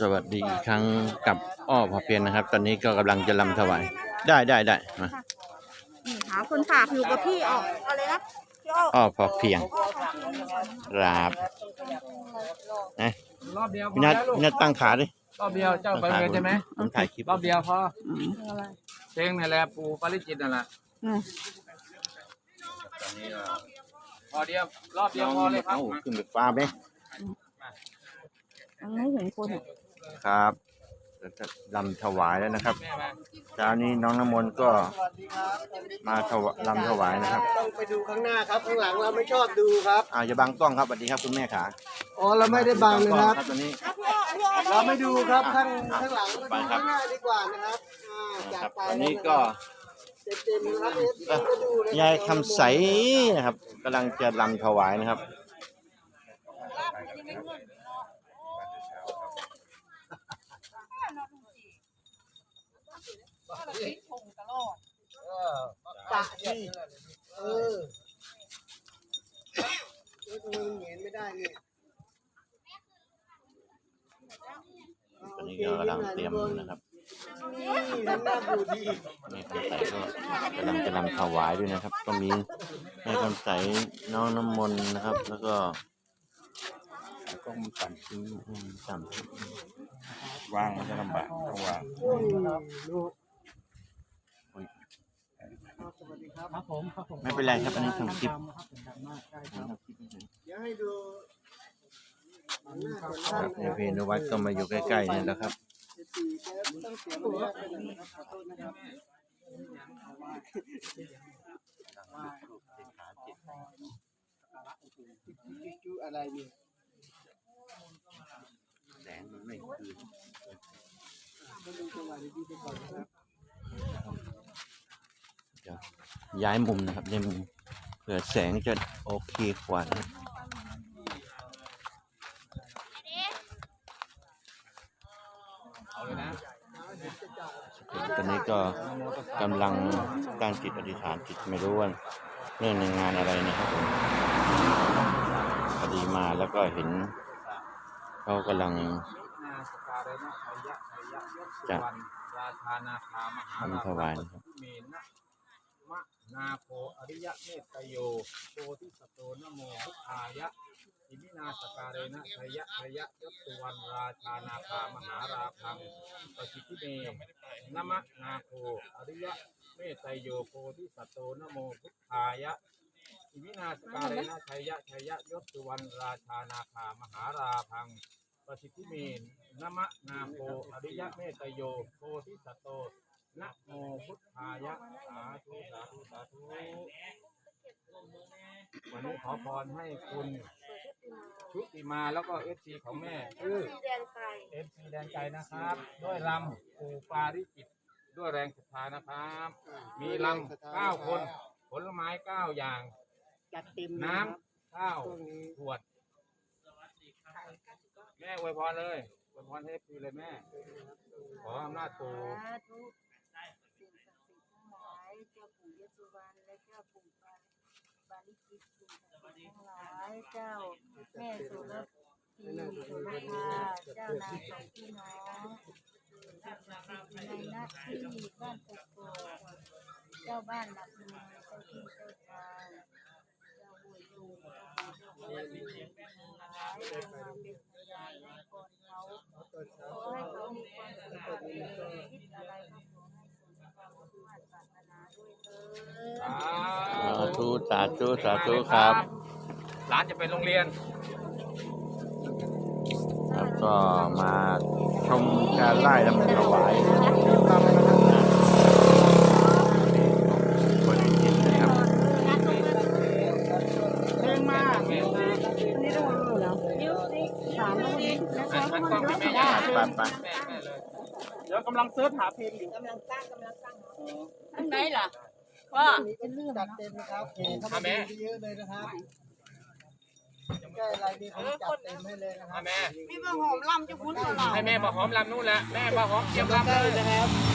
สวัสดีอีกครั้งกับอ้อพอเพียนนะครับ ตอนนี้ก็กำลังจะลำถวาย ได้ได้ได้มานี่หาคนฝากอยู่กับพี่ออกอะไรนะพี่ออกอ้อพอเพียงพ่อของพี่นี่ก่อนครับนะรอบเดียวพพี่อนัทแล้วลูกพี่นัทตั้งขาดิรอบเดียวเจ้าไปตั้งเลขายใช่ไหมผมถ่ายคลิปรอบเดียวพออืมอะไรเพลงนี่แหละปู่ปาริจิตนั่นแหละอืมพอเดียวรอบเดียวพอเลยครับ เอ้าขึ้นไปฟ้าไหม ยังไม่เห็นคนอะครับเราจะลำถวายแล้วนะครับแม่มาเช้านี้น้องน้ำมนต์ก็มาถวลำถวายนะครับต้องไปดูข้างหน้าครับข้างหลังเราไม่ชอบดูครับอ่าอย่าบังกล้องครับสวัสดีครับคุณแม่ขาอ๋อเราไม่ได้บังนะครับตอนนี้อะพี่ออกพี่ออกเราไม่ดูครับข้างข้างหลังไปมาดูครับข้างหน้าดีกว่านะครับอ่านะจาครักบไปตอนนี้ก็เต็มๆนะครับเอฟซีก็ดูนะครับยายคำใสนะครับกำลังจะลำถวายนะครับ ปะนี่เออเอ๊ะทำไมมันเห็นไม่ได้นี่ตอนนี้ก็กำลังเตรียมนะครับนี่ทำหน้าบูดีแม่คำใสก็กำลังจะนำถวายด้วยนะครับ ก็มีแม่คำใสน้องน้ำมนต์นะครับ แล้วก็ก็มีสั่นทิ้งอืมสั่นวางมันจะลำบากต้องวาง ดู อุ๊ย สวัสดี ครับครับผมครับผมไม่เป็นไรครับอันนี้ทำคลิปเดี๋ยวให้ดูหลังหน้าก่อนคท่านรับนะในเพนวัดก็มาอยู่ใกล้ๆนี่แหละครับเอฟซีครับต้องเสียมารยาทไปหน่อยนะครับขอโทษนะครับจูอะไรเนี่ยแสงมันไม่คืนก็ดูจังหวะดีๆไปก่อนนะครับ เดี๋ยว ย้ายมุมนะครับย้ายมุมเผื่อแสงจะโอเคกว่านะครับตอนนี้ก็กำลังตั้งจิตอธิษฐานจิตไม่รู้ว่าเรื่องในงานอะไรนะครับผมพอดีมาแล้วก็เห็นเขากำลังนาสการะนะชัยยะชัยยะยศสุวรรณราชานาคามหาราทำถวายนะครับเมนะมะนาโคอริยะเมตโยโพธิสัตโตนโมพุทธายะอิมินาสการะนะชัยะชัยะยศสุวรรณราชานาคามหาราพังปสิทธิเมนมะนาโคอริยะเมตโยโพธิสัตโตนโมพุทธายะอิมินาสการะนะชัยยะชัยยะยศสุวรรณราชานาคามหาราพังประสิทธิเมนนมะนาโคอริยะเมตโยโพธิสัตโต นะโมพุทธายะสาธุสาธุสาธุวันนี้ขอพรให้คุณชุติมาแล้วก็เอฟซีของแม่คือแดนไทยเอฟซีแดนใจนะครับ ด้วยลำปูปาริจิต ด้วยแรงศรัทธานะครับ มีลำเก้าคน ผลไม้เก้าอย่างจัดเต็มน้ำข้าวขวด แม่อวยพรเลยอวยพรให้พีเลยแม่ ขออำนาจปู่ จ้าปู่ยศสุวรรณและเจ้าปู่ปาปาริจิตสิ่งศักดิ์สิทธิ์ทั้งหลายเจ้าแม่สุรพีสุรภาเจ้านางสองพี่น้องในหน้าที่บ้านกกอกเจ้าบ้านหลักเมืองเจ้าที่เจ้าทางเจ้าหวยดูเจ้าหวยดูทั้งหลายจงมาเป็นพยานให้ก่อนเขาตอนเช้าขอให้เขา สาธุสาธุสาธุครับหลานจะไปโรงเรียนแล้วก็มาชมการไล่ลำถวายบริจิตนะครับเดินมานี่ต้องรู้แล้วสามลูกนี้นะคะมันกล้องให้แม่ย่าไปไปแม่แม่เลยเดี๋ยวกำลังเสิร์ชหาเพลงอยู่กำลังตั้งกำลังตั้งอันไหนล่ะ ว่าเป็นเรื่องจัดเนาะเต็มนะครับโอ้โหเข้ามาดูเยอะเลยนะครับแก้อะไรนี่ผมจัดเต็มให้เลยนะครัให้บแม่พี่ว่าหอมลำจะคุ้นกับเราให้แม่มาหอมลำนู่นแหละแม่มาหอมเตรียมลำเลยนะครับ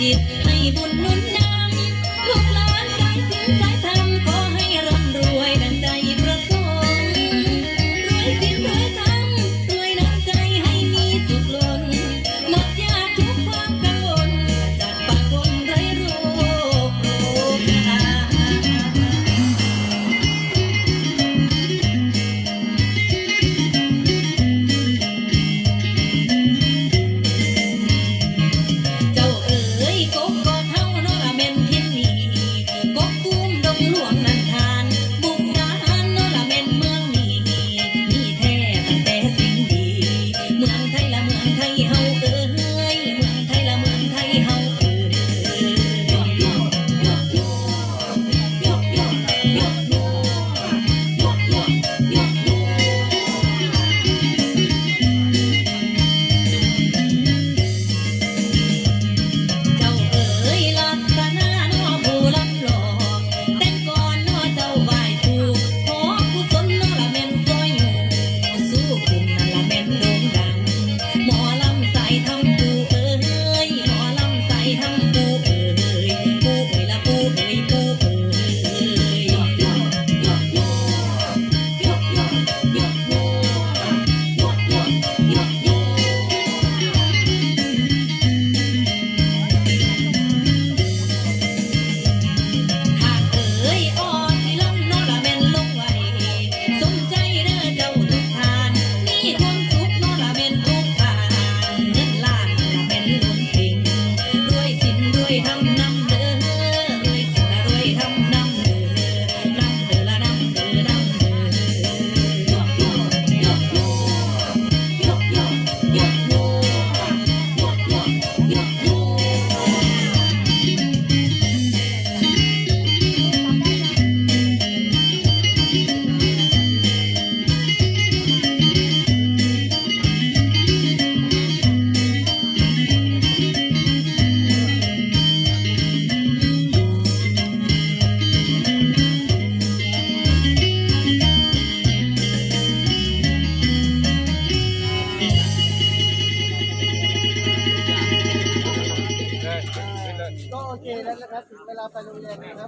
จิตให้บุญนุนน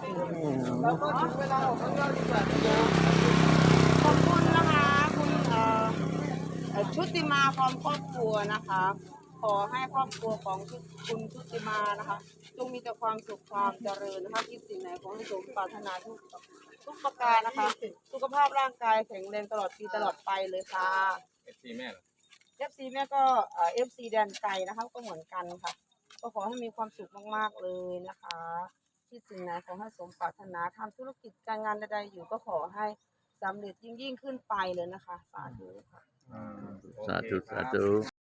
โรงเรียนนะครับเราก็ถึงเวลาออกข้างนอกดีกว่านะขอบคุณนะคะคุณเอ่อเอ่อชุติมาพร้อมครอบครัวนะคะ ขอให้ครอบครัวของคุณชุติมานะคะจงมีแต่ความสุขความเจริญนะคะคิดสิ่งไหนของให้สมปรารถนาทุกทุกประการนะคะ สุขภาพร่างกายแข็งแรงตลอดปีตลอดไปเลยค่ะเอฟซีแม่เหรอเอฟซีแม่ก็เอฟซีแดนไกลนะคะก็เหมือนกันค่ะ ก็ขอให้มีความสุขมากๆเลยนะคะ ที่สิ่งไหนขอให้สมปรารถนาทำธุรกิจการงานใดๆอยู่ก็ขอให้สำเร็จยิ่งยิ่งๆขึ้นไปเลยนะคะ สาธุค่ะอ่าโอเคสาธุครัสาบธุ